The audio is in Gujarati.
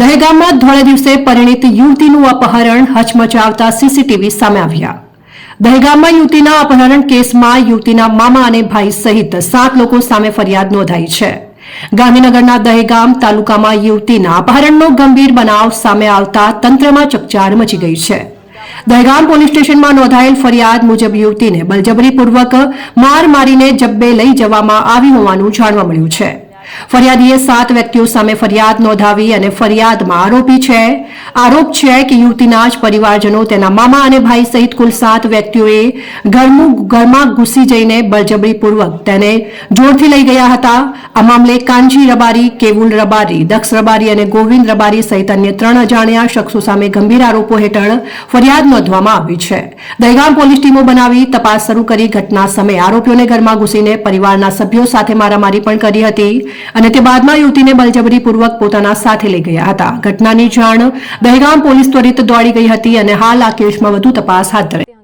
દહેગામમાં ધોળે દિવસે પરિણીત યુવતીનું અપહરણ હચમચાવતા સીસીટીવી સામે આવ્યા. દહેગામમાં યુવતીના અપહરણ કેસમાં યુવતીના મામા અને ભાઈ સહિત સાત લોકો સામે ફરિયાદ નોંધાઈ છે. ગાંધીનગરના દહેગામ તાલુકામાં યુવતીના અપહરણનો ગંભીર બનાવ સામે આવતા તંત્રમાં ચકચાર મચી ગઈ છે. દહેગામ પોલીસ સ્ટેશનમાં નોંધાયેલ ફરિયાદ મુજબ યુવતીને બળજબરીપૂર્વક માર મારીને જબ્બે લઈ જવામાં આવી હોવાનું જાણવા મળ્યું છે. ફરિયાદીએ સાત વ્યક્તિઓ સામે ફરિયાદ નોંધાવી અને ફરિયાદમાં આરોપી છે. આરોપ છે કે યુવતીના જ પરિવારજનો, તેના મામા અને ભાઈ સહિત કુલ સાત વ્યક્તિઓએ ઘરમું ઘૂસી જઈને બળજબરીપૂર્વક તેને જોરથી લઈ ગયા હતા. આ મામલે કાંજી રબારી, કેવુલ રબારી, દક્ષ રબારી અને ગોવિંદ રબારી સહિત અન્ય ત્રણ અજાણ્યા શખ્સો સામે ગંભીર આરોપો હેઠળ ફરિયાદ નોંધવામાં આવી છે. દહેગામ પોલીસ ટીમો બનાવી તપાસ શરૂ કરી ઘટના સમયે આરોપીઓને ઘરમાં ઘૂસીને પરિવારના સભ્યો સાથે મારામારી પણ કરી હતી. અને તે બાદમાં યુવતીને બળજબરીપૂર્વક પોતાના સાથે લઈ ગયા હતા. ઘટનાની જાણ દહેગામ પોલીસ ત્વરિત દોડી ગઈ હતી અને હાલ આ કેસમાં વધુ તપાસ હાથ ધરાઈ